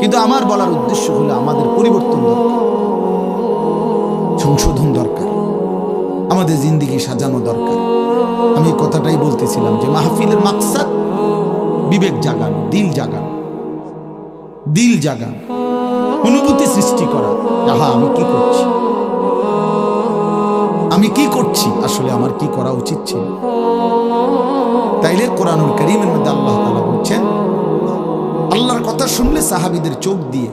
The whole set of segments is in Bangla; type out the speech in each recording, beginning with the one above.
কিন্তু আমার বলার উদ্দেশ্য হলো আমাদের পরিবর্তন দরকার। সংশোধন দরকার। আমাদের জিন্দিগি সাজানো দরকার। আমি কথাটাই বলতেছিলাম যে মাহফিলের মাকসাদ বিবেক জাগানো, দিল জাগানো। দিল জাগানো। অনুভূতি সৃষ্টি করা। যাহা আমি কি করছি? আমি কি করছি? আসলে আমার কি করা উচিত ছিল? তাইলে কোরআনুল করিমের আল্লাহর কথা শুনলে সাহাবিদের চোখ দিয়ে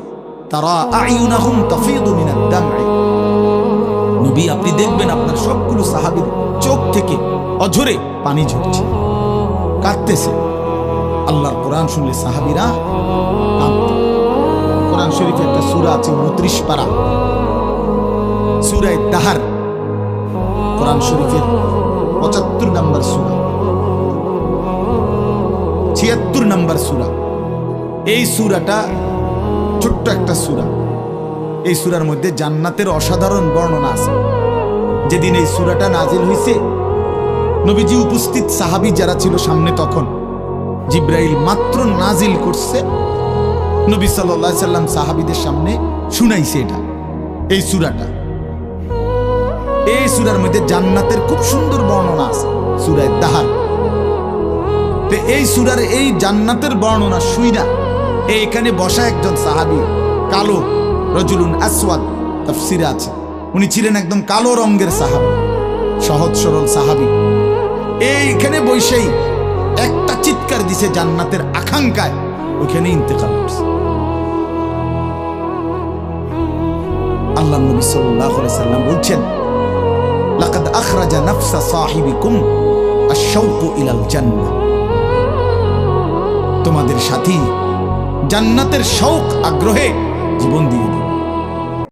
তারা আইউনাহুম তাফিদু মিনাদ দাম'i নবী, আপনি দেখবেন আপনার সবগুলো সাহাবীর চোখ থেকে অঝরে পানি ঝরছে, কাঁদতেছে। আল্লাহর কোরআন শুনলে সাহাবীরা কাঁদত। কোরআন শরীফে একটা সূরা আছে 29 পারা। সূরায়ে দাহার, কোরআন শরীফের 75 নম্বর সূরা। 76 নম্বর সূরা। এই সুরাটা ছোট্ট একটা সুরা। এই সুরার মধ্যে জান্নাতের অসাধারণ বর্ণনা আছে। যেদিন এই সুরাটা নাজিল হইছে, নবীজি উপস্থিত সাহাবী যারা ছিল সামনে তখন, জিব্রাইল মাত্র নাজিল করছে, নবী আলাইহি সাল্লাম সাহাবীদের সামনে শুনাইছে এটা, এই সুরাটা। এই সুরার মধ্যে জান্নাতের খুব সুন্দর বর্ণনা আছে, সূরায় দাহার। তো এই সুরার এই জান্নাতের বর্ণনা শুইনা এই এখানে বসা একজন সাহাবী, কালো, রজুলুন আসওয়াদ, তাফসিরে আছে। উনি ছিলেন একদম কালো রঙের সাহাবী, সহজ সরল সাহাবী। এইখানে বৈশেই একটা চিৎকার দিছে জান্নাতের আকাঙ্ক্ষায় ওখানে ইন্তেকাল করছে আল্লাহ নবী আলাইহি সাল্লাম বলছেন, লাকাদ আখরাজা নাফসা সাহিবিকুম আশ-শাওকু ইলাল জান্নাহ। তোমাদের সাথী জান্নাতের শৌক আগ্রহে জীবন দিয়ে